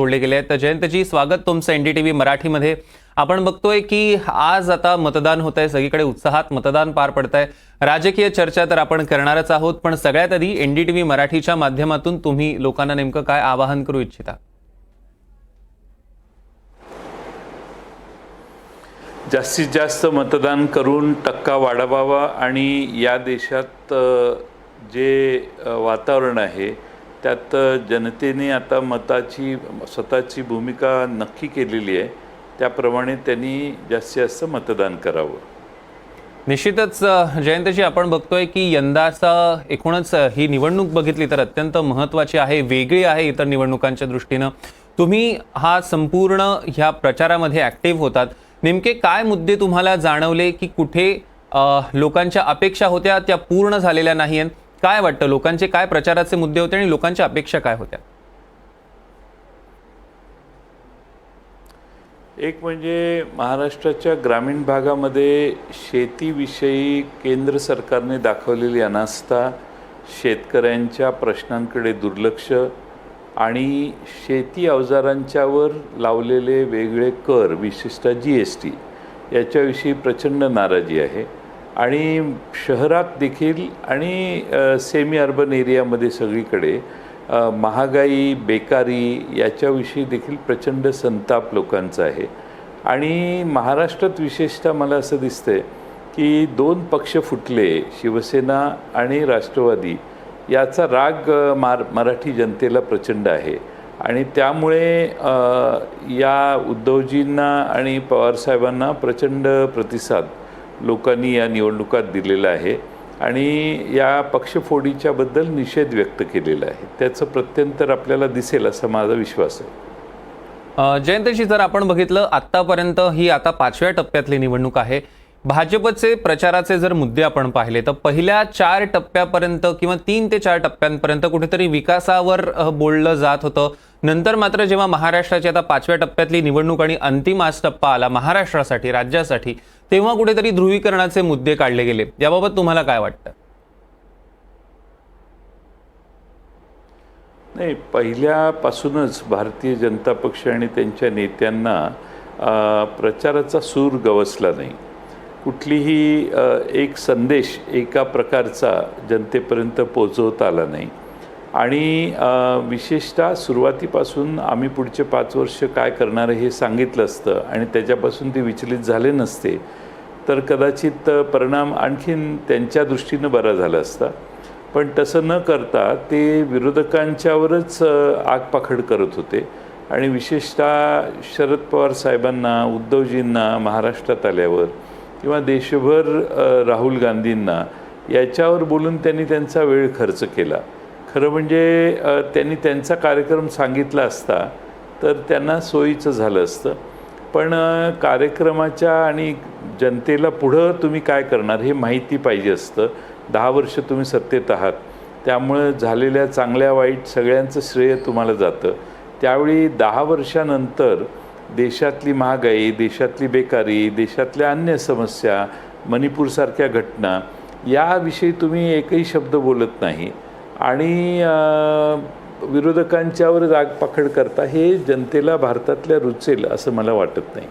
जोडले गेले आहेत. तर जयंतजी स्वागत तुमचं एनडीटीव्ही मराठीमध्ये. आपण बघतोय की आज आता मतदान होत आहे सगळीकडे उत्साहात मतदान पार पडत आहे राजकीय चर्चा तर आपण करणारच आहोत पण सगळ्यात आधी एनडीटीव्ही मराठीच्या माध्यमातून तुम्ही लोकांना नेमकं काय आवाहन करू इच्छिता? जास्तीत जास्त मतदान करून टक्का वाढवावा आणि या देशात जे वातावरण आहे त्यात जनतेने आता मताची स्वतःची भूमिका नक्की केलेली आहे. त्याप्रमाणे त्यांनी जास्तीत जास्त मतदान करावं. निश्चितच जयंतजी आपण बघतोय की यंदाचा एकूणच ही निवडणूक बघितली तर अत्यंत महत्वाची आहे वेगळी आहे इतर निवडणुकांच्या दृष्टीनं. तुम्ही हा संपूर्ण ह्या प्रचारामध्ये ॲक्टिव्ह होतात. नेमके काय मुद्दे तुम्हाला जाणवले की कुठे लोकांच्या अपेक्षा होत्या त्या पूर्ण झालेल्या नाही आहेत काय वाटतं? लोकांचे काय प्रचाराचे मुद्दे होते आणि लोकांच्या अपेक्षा काय होत्या? एक म्हणजे महाराष्ट्राच्या ग्रामीण भागामध्ये शेतीविषयी केंद्र सरकारने दाखवलेली अनास्था शेतकऱ्यांच्या प्रश्नांकडे दुर्लक्ष आणि शेती अवजारांच्यावर लावलेले वेगळे कर विशेषतः जी एस टी याच्याविषयी प्रचंड नाराजी आहे. आणि शहरात देखील आणि सेमी अर्बन एरियामध्ये सगळीकडे महागाई बेकारी याच्याविषयी देखील प्रचंड संताप लोकांचा आहे. आणि महाराष्ट्रात विशेषतः मला असं दिसतंय की दोन पक्ष फुटले शिवसेना आणि राष्ट्रवादी याचा राग मार मराठी जनतेला प्रचंड आहे. आणि त्यामुळे या उद्धवजींना आणि पवारसाहेबांना प्रचंड प्रतिसाद लोकांनी या निवडणुकात दिलेला आहे आणि या पक्षफोडीच्याबद्दल निषेध व्यक्त केलेला आहे. त्याचं प्रत्यंतर आपल्याला दिसेल असा माझा विश्वास आहे. जयंतशी जर आपण बघितलं आत्तापर्यंत ही आता पाचव्या टप्प्यातली निवडणूक आहे. भाजपचे प्रचाराचे जर मुद्दे आपण पाहिले तर पहिल्या चार टप्प्यापर्यंत किंवा तीन ते चार टप्प्यांपर्यंत कुठेतरी विकासावर बोललं जात होतं. नंतर मात्र जेव्हा महाराष्ट्राची आता पाचव्या टप्प्यातली निवडणूक आणि अंतिम आज टप्पा आला महाराष्ट्रासाठी राज्यासाठी तेव्हा कुठेतरी ध्रुवीकरणाचे मुद्दे काढले गेले. याबाबत तुम्हाला काय वाटतं? नाही पहिल्यापासूनच भारतीय जनता पक्ष आणि त्यांच्या नेत्यांना प्रचाराचा सूर गवसला नाही. कुठलीही एक संदेश एका प्रकारचा जनतेपर्यंत पोचवता आला नाही. आणि विशेषतः सुरुवातीपासून आम्ही पुढचे पाच वर्ष काय करणार आहे हे सांगितलं असतं आणि त्याच्यापासून ते विचलित झाले नसते तर कदाचित परिणाम आणखीन त्यांच्या दृष्टीनं बरा झाला असता. पण तसं न करता ते विरोधकांच्यावरच आगपाखड करत होते आणि विशेषतः शरद पवार साहेबांना उद्धवजींना महाराष्ट्रात आल्यावर किंवा देशभर राहुल गांधींना याच्यावर बोलून त्यांनी त्यांचा वेळ खर्च केला. खरं म्हणजे त्यांनी त्यांचा कार्यक्रम सांगितला असता तर त्यांना सोयीचं झालं असतं. पण कार्यक्रमाच्या आणि जनतेला पुढं तुम्ही काय करणार हे माहिती पाहिजे असतं. दहा वर्ष तुम्ही सत्तेत आहात. त्यामुळं झालेल्या चांगल्या वाईट सगळ्यांचं श्रेय तुम्हाला जातं. त्यावेळी दहा वर्षानंतर देशातली महागाई देशातली बेकारी देशातल्या अन्य समस्या मणिपूरसारख्या घटना याविषयी तुम्ही एकही शब्द बोलत नाही. आणि विरोधकांच्यावर विरोधकांच्यावर जागपाखड करता हे जनतेला भारतातल्या रुचेल असं मला वाटत नाही.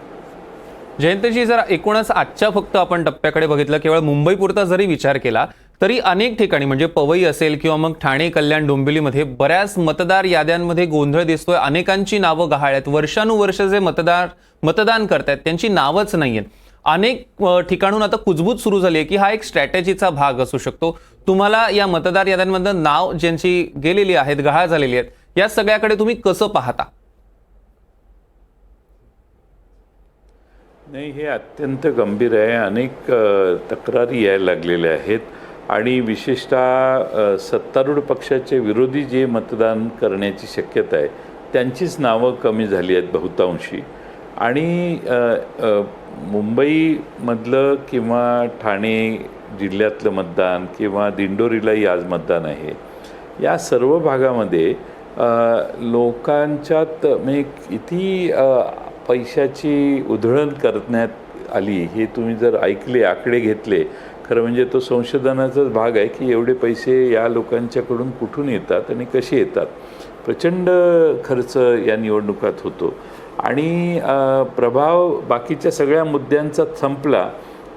जयंतजी जर एकूणच आजच्या फक्त आपण टप्प्याकडे बघितलं केवळ मुंबई पुरता जरी विचार केला तरी अनेक ठिकाणी म्हणजे पवई असेल किंवा मग ठाणे कल्याण डोंबिवलीमध्ये बऱ्याच मतदार याद्यांमध्ये गोंधळ दिसतोय. अनेकांची नावं गहाळ आहेत. वर्षानुवर्ष जे मतदार मतदान करतायत त्यांची नावच नाही आहेत अनेक ठिकाणून आता कुजबूज सुरू झाली आहे की हा एक स्ट्रॅटेजीचा भाग असू शकतो. तुम्हाला या मतदार याद्यांमधनं नाव ज्यांची गेलेली आहेत गहाळ झालेली आहेत या सगळ्याकडे तुम्ही कसं पाहता? नाही हे अत्यंत गंभीर आहे. अनेक तक्रारी यायला लागलेल्या आहेत. आणि विशेषतः सत्तारूढ पक्षाचे विरोधी जे मतदान करण्याची शक्यता आहे त्यांचीच नावं कमी झाली आहेत बहुतांशी. आणि मुंबईमधलं किंवा ठाणे जिल्ह्यातलं मतदान किंवा दिंडोरीलाही आज मतदान आहे. या सर्व भागामध्ये लोकांच्यात म्हणजे किती पैशाची उधळण करण्यात आली हे तुम्ही जर ऐकले आकडे घेतले खरं म्हणजे तो संशोधनाचाच भाग आहे की एवढे पैसे या लोकांच्याकडून कुठून येतात आणि कसे येतात? प्रचंड खर्च या निवडणुकात होतो. आणि प्रभाव बाकीच्या सगळ्या मुद्द्यांचा संपला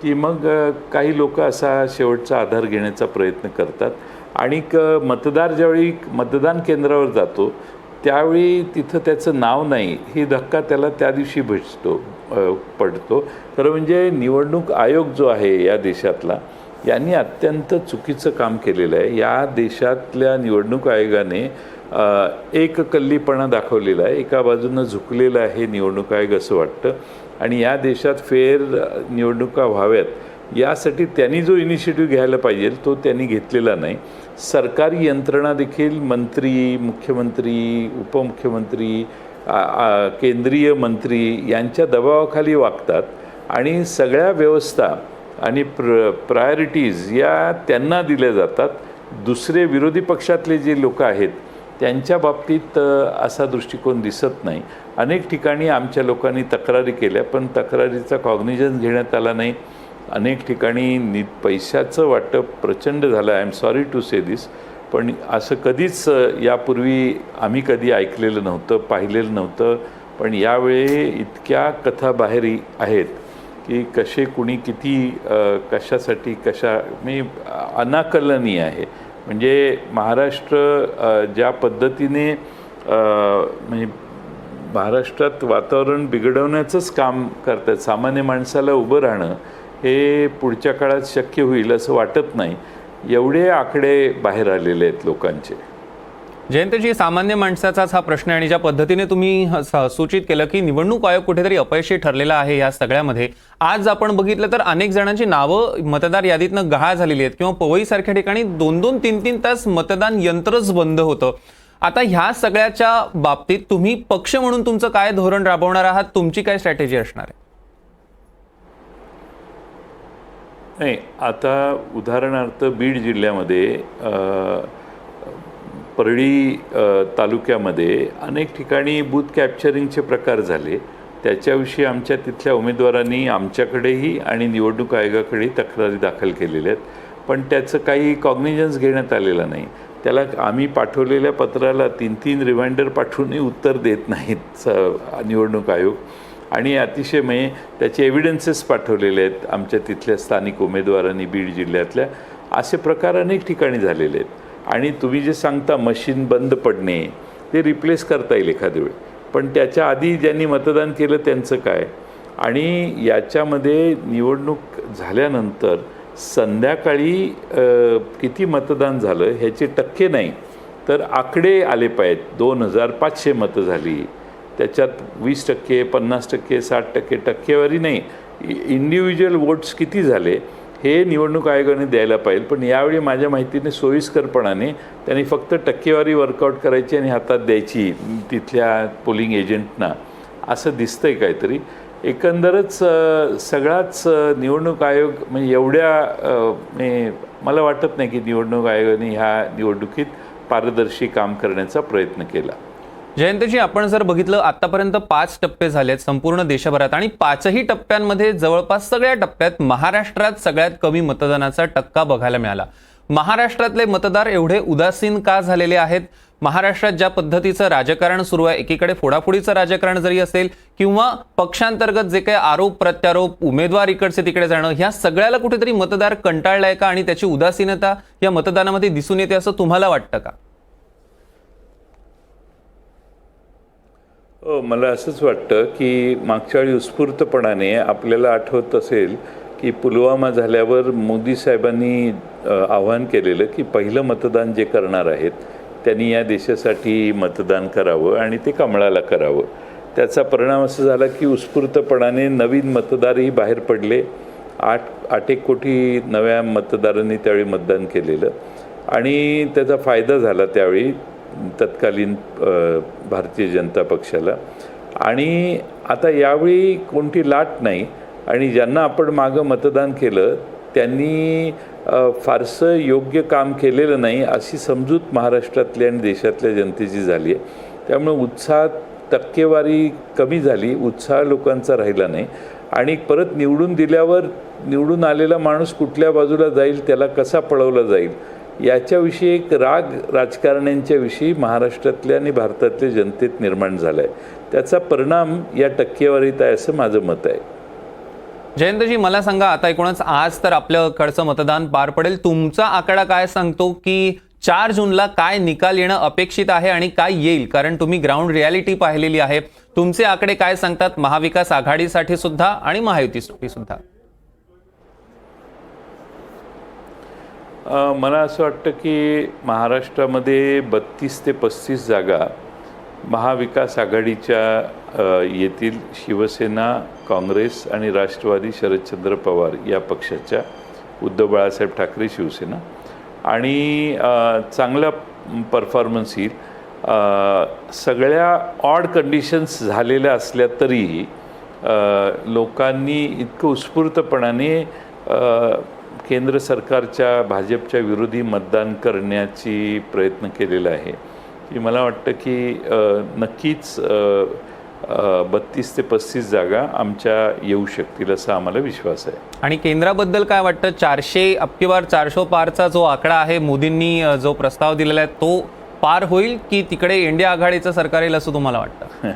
की मग काही लोक असा शेवटचा आधार घेण्याचा प्रयत्न करतात. आणि क मतदार ज्यावेळी मतदान केंद्रावर जातो त्यावेळी तिथं त्याचं नाव नाही ही धक्का त्याला त्या दिवशी भेटतो पडतो. खरं म्हणजे निवडणूक आयोग जो आहे या देशातला यांनी अत्यंत चुकीचं काम केलेलं आहे. या देशातल्या निवडणूक आयोगाने एक कल्लीपणा दाखवलेला आहे. एका बाजूनं झुकलेलं आहे निवडणूक आयोग असं वाटतं. आणि या देशात फेर निवडणुका व्हाव्यात यासाठी त्यांनी जो इनिशिएटिव्ह घ्यायला पाहिजे तो त्यांनी घेतलेला नाही. सरकारी यंत्रणा देखील मंत्री मुख्यमंत्री उपमुख्यमंत्री केंद्रीय मंत्री यांच्या दबावाखाली वागतात. आणि सगळ्या व्यवस्था आणि प्र प्रायोरिटीज या त्यांना दिल्या जातात. दुसरे विरोधी पक्षातले जे लोक आहेत त्यांच्या बाबतीत असा दृष्टिकोन दिसत नाही. अनेक ठिकाणी आमच्या लोकांनी तक्रारी केल्या पण तक्रारीचा कॉग्निजन्स घेण्यात आला नाही. अनेक ठिकाणी नि पैशाचं वाटप प्रचंड झालं. I am sorry to say this पण असं कधीच यापूर्वी आम्ही कधी ऐकलेलं नव्हतं पाहिलेलं नव्हतं. पण यावेळी इतक्या कथा बाहेरी आहेत की कसे कुणी किती कशासाठी कशा मी अनाकलनीय आहे. म्हणजे महाराष्ट्र ज्या पद्धतीने म्हणजे महाराष्ट्रात वातावरण बिघडवण्याचंच काम करतात सामान्य माणसाला उभं राहणं हे पुढच्या काळात शक्य होईल असं वाटत नाही. एवढे आकडे बाहेर आलेले आहेत लोकांचे. जयंतजी सामान्य माणसाचाच हा प्रश्न आहे आणि ज्या पद्धतीने तुम्ही सूचित केलं की निवडणूक आयोग कुठेतरी अपयशी ठरलेला आहे या सगळ्यामध्ये. आज आपण बघितलं तर अनेक जणांची नावं मतदार यादीतनं गहाळ झालेली आहेत किंवा पवईसारख्या ठिकाणी दोन दोन तीन तीन तास मतदान यंत्रच बंद होतं. आता ह्या सगळ्याच्या बाबतीत तुम्ही पक्ष म्हणून तुमचं काय धोरण राबवणार आहात? तुमची काय स्ट्रॅटेजी असणार आहे? नाही आता उदाहरणार्थ बीड जिल्ह्यामध्ये परळी तालुक्यामध्ये अनेक ठिकाणी बूथ कॅप्चरिंगचे प्रकार झाले. त्याच्याविषयी आमच्या तिथल्या उमेदवारांनी आमच्याकडेही आणि निवडणूक आयोगाकडेही तक्रारी दाखल केलेल्या आहेत. पण त्याचं काही कॉग्निजन्स घेण्यात आलेलं नाही. त्याला आम्ही पाठवलेल्या पत्राला तीन तीन रिमाइंडर पाठवूनही उत्तर देत नाहीत स- निवडणूक आयोग. आणि अतिशय म्हणजे त्याचे एव्हिडन्सेस पाठवलेले आहेत आमच्या तिथल्या स्थानिक उमेदवारांनी बीड जिल्ह्यातल्या. असे प्रकार अनेक ठिकाणी झालेले आहेत. आणि तुम्ही जे सांगता मशीन बंद पडणे ते रिप्लेस करता येईल एखाद्या वेळी. पण त्याच्या आधी ज्यांनी मतदान केलं त्यांचं काय? आणि याच्यामध्ये निवडणूक झाल्यानंतर संध्याकाळी किती मतदान झालं ह्याचे टक्के नाही तर आकडे आले पाहिजेत. दोन हजार पाचशे मतं झाली. त्याच्यात वीस टक्के पन्नास टक्के साठ टक्के टक्केवारी नाही. इंडिव्हिज्युअल वोट्स किती झाले? हे निवडणूक आयोगाने द्यायला पाहिजे. पण यावेळी माझ्या माहितीने सोयीस्करपणाने त्यांनी फक्त टक्केवारी वर्कआउट करायची आणि हातात द्यायची तिथल्या पोलिंग एजंटना असं दिसतं आहे काहीतरी. एकंदरच सगळाच निवडणूक आयोग म्हणजे एवढ्या म्हणजे मला वाटत नाही की निवडणूक आयोगाने ह्या निवडणुकीत पारदर्शी काम करण्याचा प्रयत्न केला. जयंतजी आपण जर बघितलं आतापर्यंत पाच टप्पे झालेत संपूर्ण देशभरात आणि पाचही टप्प्यांमध्ये जवळपास सगळ्या टप्प्यात महाराष्ट्रात सगळ्यात कमी मतदानाचा टक्का बघायला मिळाला. महाराष्ट्रातले मतदार एवढे उदासीन का झालेले आहेत? महाराष्ट्रात ज्या पद्धतीचं राजकारण सुरू आहे एकीकडे फोडाफोडीचं राजकारण जरी असेल किंवा पक्षांतर्गत जे काही आरोप प्रत्यारोप उमेदवार इकडचे तिकडे जाणं ह्या सगळ्याला कुठेतरी मतदार कंटाळलाय का आणि त्याची उदासीनता या मतदानामध्ये दिसून येते असं तुम्हाला वाटतं का? हो, मला असंच वाटतं की मागच्या वेळी उत्स्फूर्तपणाने आपल्याला आठवत असेल की पुलवामा झाल्यावर मोदी साहेबांनी आवाहन केलेलं की पहिलं मतदान जे करणार आहेत त्यांनी या देशासाठी मतदान करावं आणि ते कमळाला करावं. त्याचा परिणाम असा झाला की उत्स्फूर्तपणाने नवीन मतदारही बाहेर पडले. आठ आठ एक कोटी नव्या मतदारांनी त्यावेळी मतदान केलेलं. आणि त्याचा फायदा झाला त्यावेळी. तत्कालीन भारतीय जनता पक्षाला. आणि आता यावेळी कोणती लाट नाही. आणि ज्यांना आपण मागं मतदान केलं त्यांनी फारसं योग्य काम केलेलं नाही अशी समजूत महाराष्ट्रातल्या आणि देशातल्या जनतेची झाली आहे. त्यामुळे उत्साह टक्केवारी कमी झाली उत्साह लोकांचा राहिला नाही. आणि परत निवडून दिल्यावर निवडून आलेला माणूस कुठल्या बाजूला जाईल त्याला कसा पळवला जाईल याच्याविषयी एक राग राजकारण्यांच्याविषयी महाराष्ट्रातल्या आणि भारतातल्या जनतेत निर्माण झाला आहे त्याचा परिणाम या टक्केवारीत आहे असं माझं मत आहे. जयंतजी मला सांगा आता एकूणच आज तर आपल्याकडचं मतदान पार पडेल. तुमचा आकडा काय सांगतो की चार जूनला काय निकाल येणं अपेक्षित आहे आणि काय येईल? कारण तुम्ही ग्राउंड रियालिटी पाहिलेली आहे. तुमचे आकडे काय सांगतात? महाविकास आघाडीसाठी सुद्धा आणि महायुतीसाठी सुद्धा. मला असं वाटतं की महाराष्ट्रामध्ये बत्तीस ते पस्तीस जागा महाविकास आघाडीच्या येथील शिवसेना काँग्रेस आणि राष्ट्रवादी शरदचंद्र पवार या पक्षाच्या उद्धव बाळासाहेब ठाकरे शिवसेना. आणि चांगला परफॉर्मन्स येईल. सगळ्या ऑड कंडिशन्स झालेल्या असल्या तरीही लोकांनी इतकं उत्स्फूर्तपणाने केंद्र सरकारच्या भाजपच्या विरोधी मतदान करण्याची प्रयत्न केलेला आहे. की मला वाटतं की नक्कीच बत्तीस ते पस्तीस जागा आमच्या येऊ शकतील असा आम्हाला विश्वास आहे. आणि केंद्राबद्दल काय वाटतं? चारशे बार चारशे पारचा जो आकडा आहे मोदींनी जो प्रस्ताव दिलेला आहे तो पार होईल की तिकडे इंडिया आघाडीचं सरकार येईल असं तुम्हाला वाटतं?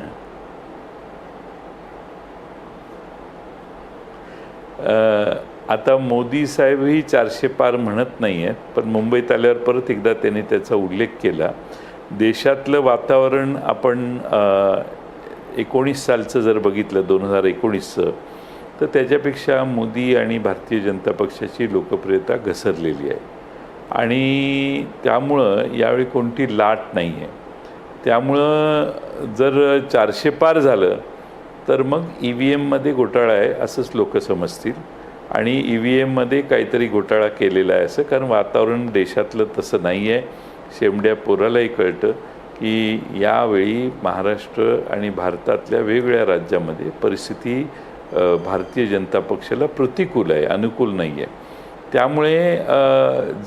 आता मोदी साहेबही चारशे पार म्हणत नाही आहेत पण मुंबईत आल्यावर परत एकदा त्यांनी त्याचा उल्लेख केला. देशातलं वातावरण आपण एकोणीस सालचं जर बघितलं दोन हजार एकोणीसचं तर त्याच्यापेक्षा मोदी आणि भारतीय जनता पक्षाची लोकप्रियता घसरलेली आहे. आणि त्यामुळं यावेळी कोणती लाट नाही आहे त्यामुळं जर चारशे पार झालं तर मग ई व्ही एममध्ये घोटाळा आहे असंच लोक समजतील. आणि ई व्ही एममध्ये काहीतरी घोटाळा केलेला आहे असं कारण वातावरण देशातलं तसं नाही आहे शेमड्या पोरालाही कळतं की यावेळी महाराष्ट्र आणि भारतातल्या वेगवेगळ्या राज्यामध्ये परिस्थिती भारतीय जनता पक्षाला प्रतिकूल आहे अनुकूल नाही आहे त्यामुळे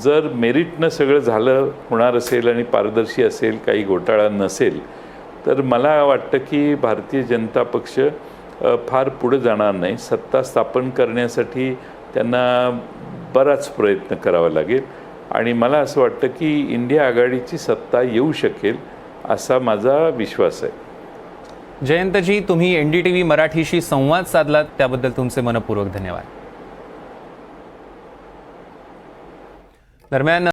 जर मेरिटनं सगळं झालं होणार असेल आणि पारदर्शी असेल काही घोटाळा नसेल तर मला वाटतं की भारतीय जनता पक्ष फार पुढे जाणार नाही. सत्ता स्थापन करण्यासाठी त्यांना बराच प्रयत्न करावा लागेल. आणि मला असं वाटतं की इंडिया आघाडीची सत्ता येऊ शकेल असा माझा विश्वास आहे. जयंतजी तुम्ही एनडीटीव्ही मराठीशी संवाद साधलात त्याबद्दल तुमचे मनपूर्वक धन्यवाद. दरम्यान